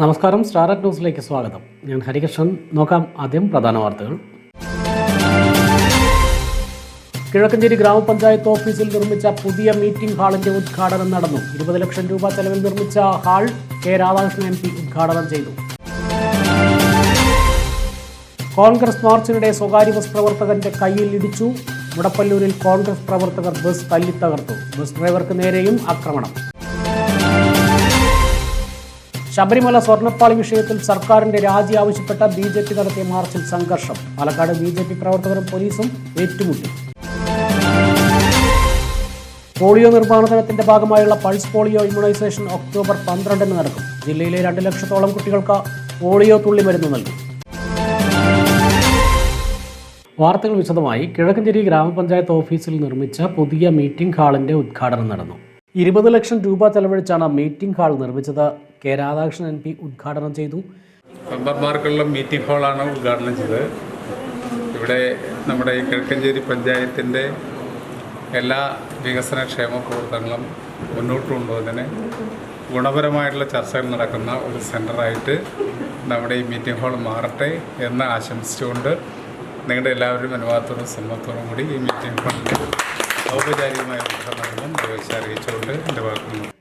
നമസ്കാരം. സ്റ്റാർട്ട് ന്യൂസിലേക്ക് സ്വാഗതം. ഞാൻ ഹരികൃഷ്ണൻ. നോക്കാം ആദ്യം പ്രധാന വാർത്തകൾ. കിഴക്കഞ്ചേരി ഗ്രാമപഞ്ചായത്ത് ഓഫീസിൽ നിർമ്മിച്ച പുതിയ മീറ്റിംഗ് ഹാളിന്റെ ഉദ്ഘാടനം നടന്നു. ഇരുപത് ലക്ഷം രൂപ ചെലവിൽ നിർമ്മിച്ച hall K Radhakrishnan M P ഉദ്ഘാടനം ചെയ്തു. കോൺഗ്രസ് മാർച്ചിനിടെ സ്വകാര്യ ബസ് പ്രവർത്തകന്റെ കയ്യിൽ ഇടിച്ചു. മുടപ്പല്ലൂരിൽ കോൺഗ്രസ് പ്രവർത്തകർ ബസ് തല്ലിത്തകർത്തു. ബസ് ഡ്രൈവർക്ക് നേരെയും ആക്രമണം. ശബരിമല സ്വർണപ്പാളി വിഷയത്തിൽ സർക്കാരിന്റെ രാജി ആവശ്യപ്പെട്ട ബി ജെ പി നടത്തിയ മാർച്ചിൽ സംഘർഷം. പാലക്കാട് ബി ജെ പി പ്രവർത്തകരും പോലീസും ഏറ്റുമുട്ടി. പോളിയോ നിർമ്മാർജനത്തിന്റെ ഭാഗമായുള്ള പൾസ് പോളിയോ ഇമ്മ്യൂണൈസേഷൻ ഒക്ടോബർ പന്ത്രണ്ടിന് നടക്കും. ജില്ലയിലെ രണ്ട് ലക്ഷത്തോളം കുട്ടികൾക്ക് പോളിയോ തുള്ളി മരുന്ന് നൽകും. വാർത്തകൾ വിശദമായി. കിഴക്കഞ്ചേരി ഗ്രാമപഞ്ചായത്ത് ഓഫീസിൽ നിർമ്മിച്ച പുതിയ മീറ്റിംഗ് ഹാളിന്റെ ഉദ്ഘാടനം നടന്നു. ഇരുപത് ലക്ഷം രൂപ ചെലവഴിച്ചാണ് മീറ്റിംഗ് ഹാൾ നിർമ്മിച്ചത് കെ രാധാകൃഷ്ണൻ എം പി ഉദ്ഘാടനം ചെയ്തു. മെമ്പർമാർക്കുള്ള മീറ്റിംഗ് ഹാളാണ് ഉദ്ഘാടനം ചെയ്തത്. ഇവിടെ നമ്മുടെ ഈ കിഴക്കഞ്ചേരി പഞ്ചായത്തിന്റെ എല്ലാ വികസന ക്ഷേമ പ്രവർത്തനങ്ങളും മുന്നോട്ട് കൊണ്ടുപോകുന്നതിന് ഗുണപരമായിട്ടുള്ള ചർച്ചകൾ നടക്കുന്ന ഒരു സെന്ററായിട്ട് നമ്മുടെ ഈ മീറ്റിംഗ് ഹാൾ മാറട്ടെ എന്ന് ആശംസിച്ചുകൊണ്ട് നിങ്ങളുടെ എല്ലാവരും അനുവാദത്തോടും സമ്മതത്തോടും കൂടി ഈ മീറ്റിംഗ് ഹാളിന്റെ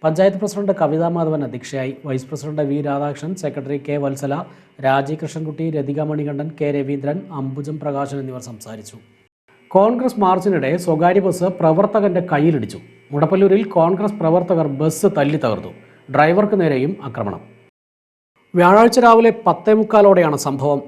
പഞ്ചായത്ത് പ്രസിഡന്റ് കവിതാ മാധവൻ അധ്യക്ഷയായി. Vice president V Radhakrishnan secretary K Vatsala Raji Krishnankutty Rathika Manikandan K Raveendran Ambujam Prakashan എന്നിവർ സംസാരിച്ചു. കോൺഗ്രസ് മാർച്ചിനിടെ സ്വകാര്യ ബസ് പ്രവർത്തകന്റെ കയ്യിലിടിച്ചു. മുടപ്പല്ലൂരിൽ കോൺഗ്രസ് പ്രവർത്തകർ ബസ് തല്ലി തകർത്തു. ഡ്രൈവർക്ക് നേരെയും ആക്രമണം. വ്യാഴാഴ്ച രാവിലെ പത്തേ മുക്കാലോടെയാണ് സംഭവം.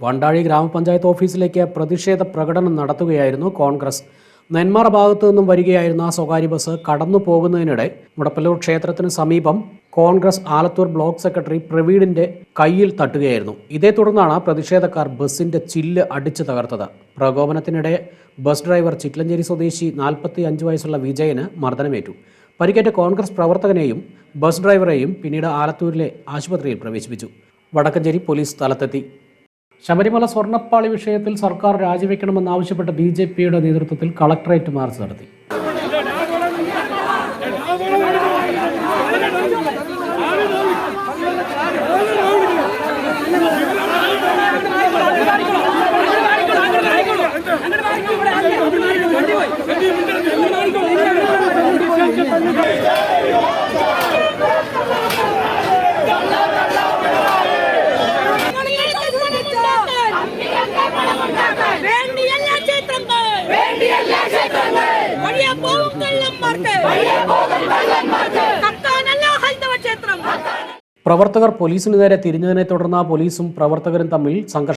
വണ്ടാഴി ഗ്രാമപഞ്ചായത്ത് ഓഫീസിലേക്ക് പ്രതിഷേധ പ്രകടനം നടത്തുകയായിരുന്നു കോൺഗ്രസ്. നെന്മാറ ഭാഗത്തു നിന്നും വരികയായിരുന്ന ആ സ്വകാര്യ ബസ് കടന്നു പോകുന്നതിനിടെ മുടപ്പല്ലൂർ ക്ഷേത്രത്തിന് സമീപം കോൺഗ്രസ് ആലത്തൂർ ബ്ലോക്ക് സെക്രട്ടറി പ്രവീണിന്റെ കയ്യിൽ തട്ടുകയായിരുന്നു. ഇതേ തുടർന്നാണ് പ്രതിഷേധക്കാർ ബസിന്റെ ചില്ല് അടിച്ചു തകർത്തത്. പ്രകോപനത്തിനിടെ ബസ് ഡ്രൈവർ ചിറ്റ്ലഞ്ചേരി സ്വദേശി നാൽപ്പത്തി അഞ്ച് വയസ്സുള്ള വിജയന് മർദ്ദനമേറ്റു. പരിക്കേറ്റ കോൺഗ്രസ് പ്രവർത്തകനെയും ബസ് ഡ്രൈവറെയും പിന്നീട് ആലത്തൂരിലെ ആശുപത്രിയിൽ പ്രവേശിപ്പിച്ചു. വടക്കഞ്ചേരി പോലീസ് സ്ഥലത്തെത്തി. ശബരിമല സ്വർണപ്പാളി വിഷയത്തിൽ സർക്കാർ രാജിവെക്കണമെന്നാവശ്യപ്പെട്ട ബി ജെ പിയുടെ നേതൃത്വത്തിൽ കളക്ടറേറ്റ് മാർച്ച് നടത്തി. പ്രവർത്തകർ പോലീസിന് നേരെ തിരിഞ്ഞതിനെ തുടർന്ന് പോലീസും പ്രവർത്തകരും തമ്മിൽ സംഘർഷം